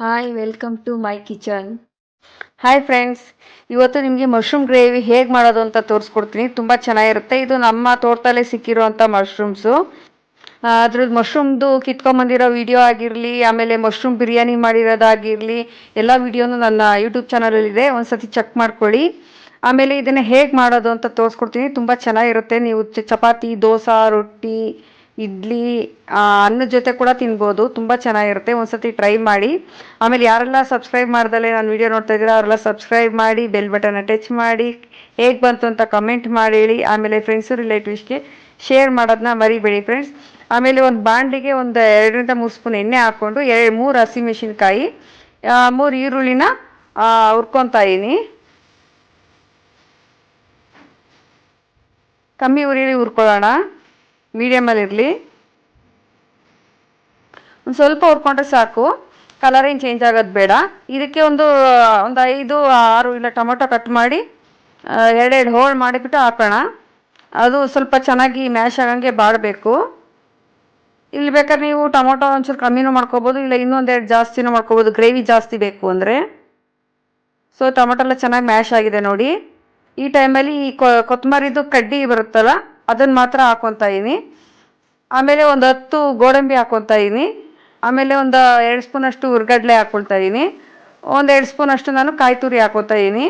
Hi welcome to my kitchen hi friends ಇವತ್ತು ನಿಮಗೆ mushroom gravy ಹೇಗೆ ಮಾಡೋದು ಅಂತ ತೋರಿಸ್ಕೊಡ್ತೀನಿ. ತುಂಬ ಚೆನ್ನಾಗಿರುತ್ತೆ. ಇದು ನಮ್ಮ ತೋಟದಲ್ಲೇ ಸಿಕ್ಕಿರುವಂಥ ಮಶ್ರೂಮ್ಸು ಅದ್ರದ್ದು ಮಶ್ರೂಮ್ದು ಕಿತ್ಕೊಂಬಂದಿರೋ ವಿಡಿಯೋ ಆಗಿರಲಿ, ಆಮೇಲೆ ಮಶ್ರೂಮ್ ಬಿರಿಯಾನಿ ಮಾಡಿರೋದಾಗಿರಲಿ, ಎಲ್ಲ ವಿಡಿಯೋನು ನನ್ನ ಯೂಟ್ಯೂಬ್ ಚಾನಲಲ್ಲಿದೆ ಒಂದು ಸತಿ ಚೆಕ್ ಮಾಡ್ಕೊಳ್ಳಿ. ಆಮೇಲೆ ಇದನ್ನು ಹೇಗೆ ಮಾಡೋದು ಅಂತ ತೋರಿಸ್ಕೊಡ್ತೀನಿ. ತುಂಬ ಚೆನ್ನಾಗಿರುತ್ತೆ. ನೀವು ಚಪಾತಿ, ದೋಸೆ, ರೊಟ್ಟಿ ಇಡ್ಲಿ ಅನ್ನದ ಜೊತೆ ಕೂಡ ತಿನ್ಬೋದು. ತುಂಬ ಚೆನ್ನಾಗಿರುತ್ತೆ. ಒಂದ್ಸತಿ ಟ್ರೈ ಮಾಡಿ. ಆಮೇಲೆ ಯಾರೆಲ್ಲ ಸಬ್ಸ್ಕ್ರೈಬ್ ಮಾಡ್ದಲೆ ನಾನು ವಿಡಿಯೋ ನೋಡ್ತಾ ಇದ್ದೀರಾ, ಅವರೆಲ್ಲ ಸಬ್ಸ್ಕ್ರೈಬ್ ಮಾಡಿ ಬೆಲ್ ಬಟನ್ನ ಟಚ್ ಮಾಡಿ, ಹೇಗೆ ಬಂತು ಅಂತ ಕಮೆಂಟ್ ಮಾಡಿ ಹೇಳಿ. ಆಮೇಲೆ ಫ್ರೆಂಡ್ಸು ರಿಲೇಟಿವ್ಸ್ಗೆ ಶೇರ್ ಮಾಡೋದನ್ನ ಮರಿಬೇಡಿ ಫ್ರೆಂಡ್ಸ್ ಆಮೇಲೆ ಒಂದು ಬಾಂಡಿಗೆ ಒಂದು ಎರಡರಿಂದ ಮೂರು ಸ್ಪೂನ್ ಎಣ್ಣೆ ಹಾಕ್ಕೊಂಡು ಎರಡು, ಮೂರು ಹಸಿಮೆಣಸಿನ್ಕಾಯಿ ಮೂರು ಈರುಳ್ಳಿನ ಹುರ್ಕೊತಾ ಇದೀನಿ ಕಮ್ಮಿ ಉರಿಯಲ್ಲಿ ಹುರ್ಕೊಳ್ಳೋಣ. ಮೀಡಿಯಮಲ್ಲಿರಲಿ ಒಂದು ಸ್ವಲ್ಪ ಹುರ್ಕೊಂಡ್ರೆ ಸಾಕು. ಕಲರ್ ಏನು ಚೇಂಜ್ ಆಗೋದು ಬೇಡ. ಇದಕ್ಕೆ ಒಂದು ಒಂದು ಐದು, ಆರು ಇಲ್ಲ ಟೊಮೊಟೊ ಕಟ್ ಮಾಡಿ ಎರಡೆರಡು ಹೋಳು ಮಾಡಿಬಿಟ್ಟು ಹಾಕೋಣ. ಅದು ಸ್ವಲ್ಪ ಚೆನ್ನಾಗಿ ಮ್ಯಾಶ್ ಆಗಂಗೆ ಬಾಡಬೇಕು. ಇಲ್ಲಿ ಬೇಕಾದ್ರೆ ನೀವು ಟೊಮೊಟೊ ಒಂಚೂರು ಕಮ್ಮಿನೂ ಮಾಡ್ಕೋಬೋದು, ಇಲ್ಲ ಇನ್ನೊಂದೆರಡು ಜಾಸ್ತಿನೂ ಮಾಡ್ಕೋಬೋದು. ಗ್ರೇವಿ ಜಾಸ್ತಿ ಬೇಕು ಅಂದರೆ. ಸೊ ಟೊಮೊಟೊ ಎಲ್ಲ ಚೆನ್ನಾಗಿ ಮ್ಯಾಶ್ ಆಗಿದೆ ನೋಡಿ. ಈ ಟೈಮಲ್ಲಿ ಈ ಕೊತ್ತಂಬರಿದು ಕಡ್ಡಿ ಬರುತ್ತಲ್ಲ ಅದನ್ನು ಮಾತ್ರ ಹಾಕೊಂತ ಇದೀನಿ. ಆಮೇಲೆ ಒಂದು ಹತ್ತು ಗೋಡಂಬಿ ಹಾಕೊತಾ ಇದೀನಿ. ಆಮೇಲೆ ಒಂದು ಎರಡು ಸ್ಪೂನಷ್ಟು ಹುರ್ಗಡ್ಲೆ ಹಾಕ್ಕೊಳ್ತಾ ಇದೀನಿ. ಒಂದು ಎರಡು ಸ್ಪೂನಷ್ಟು ನಾನು ಕಾಯಿ ತುರಿ ಹಾಕ್ಕೊತಾ ಇದೀನಿ.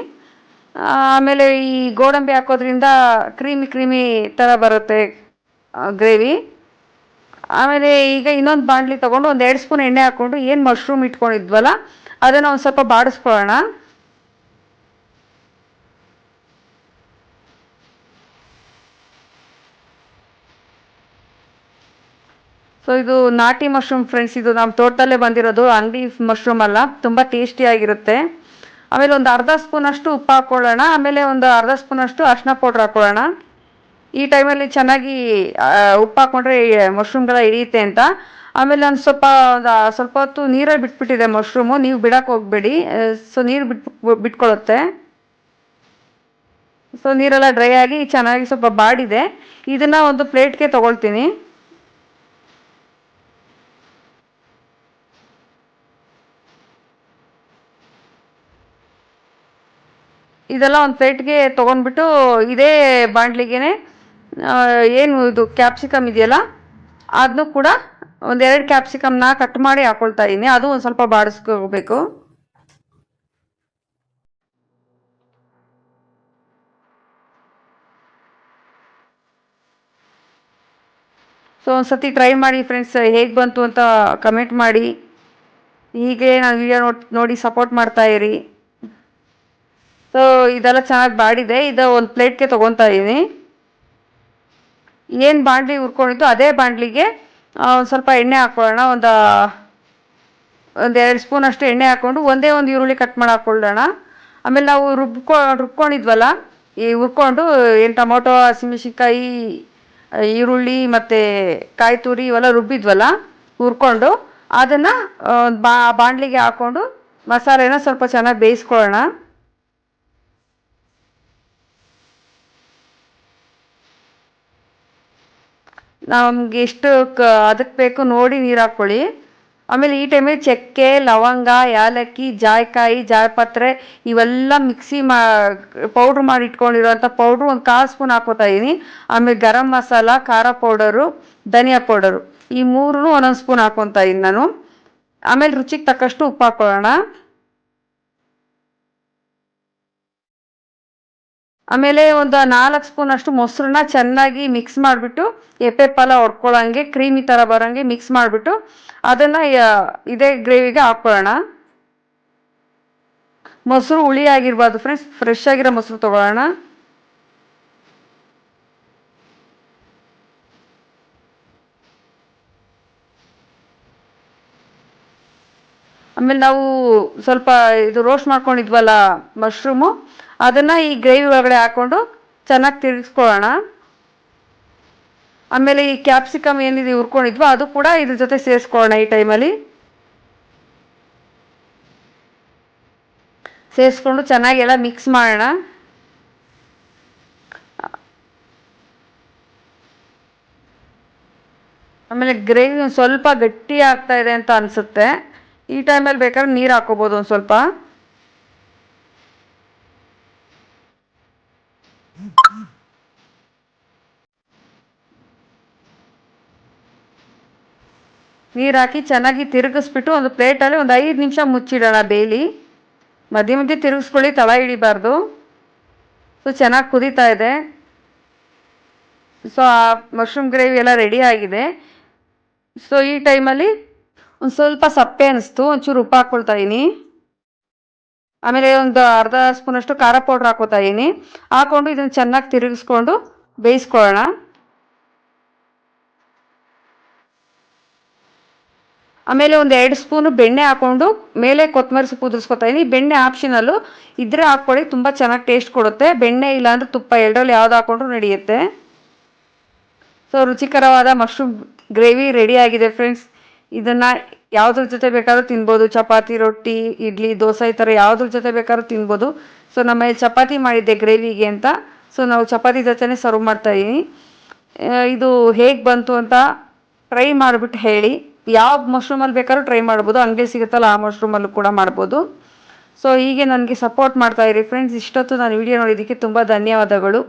ಆಮೇಲೆ ಈ ಗೋಡಂಬಿ ಹಾಕೋದ್ರಿಂದ ಕ್ರೀಮಿ ಕ್ರೀಮಿ ಥರ ಬರುತ್ತೆ ಗ್ರೇವಿ. ಆಮೇಲೆ ಈಗ ಇನ್ನೊಂದು ಬಾಣಲಿ ತೊಗೊಂಡು ಒಂದು ಎರಡು ಸ್ಪೂನ್ ಎಣ್ಣೆ ಹಾಕ್ಕೊಂಡು ಏನು ಮಶ್ರೂಮ್ ಇಟ್ಕೊಂಡಿದ್ವಲ್ಲ, ಅದನ್ನು ಒಂದು ಸ್ವಲ್ಪ ಬಾಡಿಸ್ಕೊಳ್ಳೋಣ. ಸೊ ಇದು ನಾಟಿ ಮಶ್ರೂಮ್ ಫ್ರೆಂಡ್ಸ್ ಇದು ನಮ್ಮ ತೋಟದಲ್ಲೇ ಬಂದಿರೋದು. ಅಂಗಡಿ ಮಶ್ರೂಮ್ ಅಲ್ಲ. ತುಂಬ ಟೇಸ್ಟಿಯಾಗಿರುತ್ತೆ ಆಮೇಲೆ ಒಂದು ಅರ್ಧ ಸ್ಪೂನಷ್ಟು ಉಪ್ಪು ಹಾಕ್ಕೊಳ್ಳೋಣ ಆಮೇಲೆ ಒಂದು ಅರ್ಧ ಸ್ಪೂನಷ್ಟು ಅರ್ಶಿನ ಪೌಡ್ರ್ ಹಾಕ್ಕೊಳ್ಳೋಣ ಈ ಟೈಮಲ್ಲಿ ಚೆನ್ನಾಗಿ ಉಪ್ಪು ಹಾಕ್ಕೊಂಡ್ರೆ ಮಶ್ರೂಮ್ಗೆಲ್ಲ ಹಿಡಿಯುತ್ತೆ ಅಂತ. ಆಮೇಲೆ ಒಂದು ಸ್ವಲ್ಪ ಒಂದು ಸ್ವಲ್ಪ ಹೊತ್ತು ನೀರಲ್ಲಿ ಬಿಟ್ಬಿಟ್ಟಿದೆ ಮಶ್ರೂಮು ನೀವು ಬಿಡಕ್ಕೆ ಹೋಗಬೇಡಿ. ಸೊ ನೀರು ಬಿಟ್ಟು ಬಿಟ್ಕೊಳ್ಳುತ್ತೆ. ಸೊ ನೀರೆಲ್ಲ ಡ್ರೈ ಆಗಿ ಚೆನ್ನಾಗಿ ಸ್ವಲ್ಪ ಬಾಡಿದೆ. ಇದನ್ನು ಒಂದು ಪ್ಲೇಟ್ಗೆ ತೊಗೊಳ್ತೀನಿ. ಇದೆಲ್ಲ ಒಂದು ಪ್ಲೇಟ್ಗೆ ತೊಗೊಂಡ್ಬಿಟ್ಟು ಇದೇ ಬಾಂಡ್ಲಿಗೆ ಏನು ಇದು ಕ್ಯಾಪ್ಸಿಕಮ್ ಇದೆಯಲ್ಲ ಅದನ್ನು ಕೂಡ ಒಂದೆರಡು ಕ್ಯಾಪ್ಸಿಕಮ್ನ ಕಟ್ ಮಾಡಿ ಹಾಕೊಳ್ತಾ ಇದ್ದೀನಿ ಅದು ಒಂದು ಸ್ವಲ್ಪ ಬಾಡಿಸ್ಕೋಬೇಕು. ಸೊ ಒಂದು ಸತಿ ಟ್ರೈ ಮಾಡಿ ಫ್ರೆಂಡ್ಸ್ ಹೇಗೆ ಬಂತು ಅಂತ ಕಮೆಂಟ್ ಮಾಡಿ. ಹೀಗೆ ನಾನು ವಿಡಿಯೋ ನೋಡಿ ನೋಡಿ ಸಪೋರ್ಟ್ ಮಾಡ್ತಾ ಇರಿ. ಸೊ ಇದೆಲ್ಲ ಚೆನ್ನಾಗಿ ಬಾಡಿದೆ. ಇದು ಒಂದು ಪ್ಲೇಟ್ಗೆ ತೊಗೊತಾ ಇದ್ದೀನಿ ಏನು ಬಾಣಲಿ ಹುರ್ಕೊಂಡಿದ್ದು, ಅದೇ ಬಾಣಲಿಗೆ ಒಂದು ಸ್ವಲ್ಪ ಎಣ್ಣೆ ಹಾಕ್ಕೊಳ್ಳೋಣ ಒಂದು ಒಂದು ಎರಡು ಸ್ಪೂನ್ ಅಷ್ಟು ಎಣ್ಣೆ ಹಾಕ್ಕೊಂಡು ಒಂದೇ ಒಂದು ಈರುಳ್ಳಿ ಕಟ್ ಮಾಡಿ ಹಾಕ್ಕೊಳ್ಳೋಣ ಆಮೇಲೆ ನಾವು ರುಬ್ಕೊ, ರುಬ್ಕೊಂಡಿದ್ವಲ್ಲ, ಈ ಹುರ್ಕೊಂಡು, ಏನು ಟೊಮೊಟೊ, ಹಸಿಮೆಣ್ಸಿನ್ಕಾಯಿ, ಈರುಳ್ಳಿ ಮತ್ತು ಕಾಯಿ ತುರಿ ಇವೆಲ್ಲ ರುಬ್ಬಿದ್ವಲ್ಲ, ಹುರ್ಕೊಂಡು, ಅದನ್ನು ಬಾ ಬಾಣಲಿಗೆ ಹಾಕ್ಕೊಂಡು ಮಸಾಲೆನ ಸ್ವಲ್ಪ ಚೆನ್ನಾಗಿ ಬೇಯಿಸ್ಕೊಳ್ಳೋಣ. ನಮ್ಗೆ ಎಷ್ಟು ಕ ಅದಕ್ಕೆ ಬೇಕು ನೋಡಿ ನೀರು ಹಾಕ್ಕೊಳ್ಳಿ ಆಮೇಲೆ ಈ ಟೈಮಲ್ಲಿ ಚಕ್ಕೆ, ಲವಂಗ, ಯಾಲಕ್ಕಿ, ಜಾಯ್ಕಾಯಿ, ಜಾಯಪತ್ರೆ ಇವೆಲ್ಲ ಮಿಕ್ಸಿ ಮಾ ಪೌಡ್ರ್ ಮಾಡಿ ಇಟ್ಕೊಂಡಿರೋಂಥ ಪೌಡ್ರು ಒಂದು ಕಾಲು ಸ್ಪೂನ್ ಹಾಕೋತಾ ಇದ್ದೀನಿ ಆಮೇಲೆ ಗರಂ ಮಸಾಲ, ಖಾರ ಪೌಡರು ಧನಿಯಾ ಪೌಡರು ಈ ಮೂರೂ ಒಂದೊಂದು ಸ್ಪೂನ್ ಹಾಕ್ಕೊತಾ ಇದ್ದೀನಿ ನಾನು. ಆಮೇಲೆ ರುಚಿಗೆ ತಕ್ಕಷ್ಟು ಉಪ್ಪು ಹಾಕ್ಕೊಳ್ಳೋಣ ಆಮೇಲೆ ಒಂದು ನಾಲ್ಕು ಸ್ಪೂನ್ ಅಷ್ಟು ಮೊಸರನ್ನ ಚೆನ್ನಾಗಿ ಮಿಕ್ಸ್ ಮಾಡಿಬಿಟ್ಟು ಎಪ್ಪೆ ಪಾಲ ಹೊಡ್ಕೊಳ್ಳೋಂಗೆ ಕ್ರೀಮಿ ಥರ ಬರೋಂಗೆ ಮಿಕ್ಸ್ ಮಾಡಿಬಿಟ್ಟು ಅದನ್ನು ಇದೇ ಗ್ರೇವಿಗೆ ಹಾಕ್ಕೊಳ್ಳೋಣ. ಮೊಸರು ಹುಳಿ ಆಗಿರ್ಬಾರ್ದು ಫ್ರೆಂಡ್ಸ್ ಫ್ರೆಶ್ ಆಗಿರೋ ಮೊಸರು ತೊಗೊಳ್ಳೋಣ. ಆಮೇಲೆ ನಾವು ಸ್ವಲ್ಪ ಇದು ರೋಸ್ಟ್ ಮಾಡ್ಕೊಂಡಿದ್ವಲ್ಲ ಮಶ್ರೂಮು ಅದನ್ನು ಈ ಗ್ರೇವಿ ಒಳಗಡೆ ಹಾಕ್ಕೊಂಡು ಚೆನ್ನಾಗಿ ತಿರುಗಿಸ್ಕೊಳ್ಳೋಣ. ಆಮೇಲೆ ಈ ಕ್ಯಾಪ್ಸಿಕಮ್ ಏನಿದೆ ಹುರ್ಕೊಂಡಿದ್ವೋ ಅದು ಕೂಡ ಇದ್ರ ಜೊತೆ ಸೇರಿಸ್ಕೊಳ್ಳೋಣ ಈ ಟೈಮಲ್ಲಿ. ಸೇರಿಸ್ಕೊಂಡು ಚೆನ್ನಾಗಿ ಎಲ್ಲ ಮಿಕ್ಸ್ ಮಾಡೋಣ. ಆಮೇಲೆ ಗ್ರೇವಿ ಸ್ವಲ್ಪ ಗಟ್ಟಿ ಆಗ್ತಾ ಇದೆ ಅಂತ ಅನಿಸುತ್ತೆ. ಈ ಟೈಮಲ್ಲಿ ಬೇಕಾದ್ರೆ ನೀರು ಹಾಕೋಬೋದು ಒಂದು ಸ್ವಲ್ಪ. ನೀರು ಹಾಕಿ ಚೆನ್ನಾಗಿ ತಿರುಗಿಸ್ಬಿಟ್ಟು ಒಂದು ಪ್ಲೇಟಲ್ಲಿ ಒಂದು ಐದು ನಿಮಿಷ ಮುಚ್ಚಿಡೋಣ ಬೇಲಿ ಮಧ್ಯೆ ಮಧ್ಯೆ ತಿರುಗಿಸ್ಕೊಳ್ಳಿ, ತಳ ಹಿಡಿಬಾರ್ದು. ಸೊ ಚೆನ್ನಾಗಿ ಕುದೀತಾ ಇದೆ. ಸೊ ಆ ಮಶ್ರೂಮ್ ಗ್ರೇವಿ ಎಲ್ಲ ರೆಡಿ ಆಗಿದೆ. ಸೊ ಈ ಟೈಮಲ್ಲಿ ಒಂದು ಸ್ವಲ್ಪ ಸಪ್ಪೆ ಅನಿಸ್ತು, ಒಂಚೂರು ಉಪ್ಪು ಹಾಕ್ಕೊಳ್ತಾ ಇದ್ದೀನಿ ಆಮೇಲೆ ಒಂದು ಅರ್ಧ ಸ್ಪೂನಷ್ಟು ಖಾರ ಪೌಡ್ರ್ ಹಾಕೋತಾ ಇದೀನಿ. ಹಾಕ್ಕೊಂಡು ಇದನ್ನು ಚೆನ್ನಾಗಿ ತಿರುಗಿಸ್ಕೊಂಡು ಬೇಯಿಸ್ಕೊಳ್ಳೋಣ. ಆಮೇಲೆ ಒಂದು ಎರಡು ಸ್ಪೂನು ಬೆಣ್ಣೆ ಹಾಕ್ಕೊಂಡು ಮೇಲೆ ಕೊತ್ತಂಬರಿ ಸೊಪ್ಪು ಉದುರಿಸ್ಕೊತಾ ಇದೀನಿ. ಬೆಣ್ಣೆ ಆಪ್ಷನಲ್ಲು ಇದ್ರೆ ಹಾಕ್ಕೊಳ್ಳಿ, ತುಂಬ ಚೆನ್ನಾಗಿ ಟೇಸ್ಟ್ ಕೊಡುತ್ತೆ. ಬೆಣ್ಣೆ ಇಲ್ಲಾಂದ್ರೆ ತುಪ್ಪ ಎರಡರಲ್ಲಿ ಯಾವ್ದು ಹಾಕ್ಕೊಂಡ್ರು ನಡೆಯುತ್ತೆ. ಸೊ, ರುಚಿಕರವಾದ ಮಶ್ರೂಮ್ ಗ್ರೇವಿ ರೆಡಿ ಆಗಿದೆ, ಫ್ರೆಂಡ್ಸ್. ಇದನ್ನು ಯಾವುದ್ರ ಜೊತೆ ಬೇಕಾದ್ರೂ ತಿನ್ಬೋದು. ಚಪಾತಿ, ರೊಟ್ಟಿ, ಇಡ್ಲಿ, ದೋಸೆ ಈ ಥರ ಯಾವುದ್ರ ಜೊತೆ ಬೇಕಾದ್ರೂ ತಿನ್ಬೋದು. ಸೊ ನಮ್ಮ ಚಪಾತಿ ಮಾಡಿದ್ದೆ ಗ್ರೇವಿಗೆ ಅಂತ. ಸೊ ನಾವು ಚಪಾತಿ ಜೊತೆನೇ ಸರ್ವ್ ಮಾಡ್ತಾಯಿದ್ದೀನಿ ಇದು ಹೇಗೆ ಬಂತು ಅಂತ ಟ್ರೈ ಮಾಡಿಬಿಟ್ಟು ಹೇಳಿ. ಯಾವ ಮಶ್ರೂಮಲ್ಲಿ ಬೇಕಾದ್ರೂ ಟ್ರೈ ಮಾಡ್ಬೋದು. ಅಂಗಡಿ ಸಿಗುತ್ತಲ್ಲ ಆ ಮಶ್ರೂಮಲ್ಲೂ ಕೂಡ ಮಾಡ್ಬೋದು. ಸೊ ಹೀಗೆ ನನಗೆ ಸಪೋರ್ಟ್ ಮಾಡ್ತಾಯಿರಿ ಫ್ರೆಂಡ್ಸ್ ಇಷ್ಟೊತ್ತು ನಾನು ವಿಡಿಯೋ ನೋಡಿದ್ದಕ್ಕೆ ತುಂಬ ಧನ್ಯವಾದಗಳು.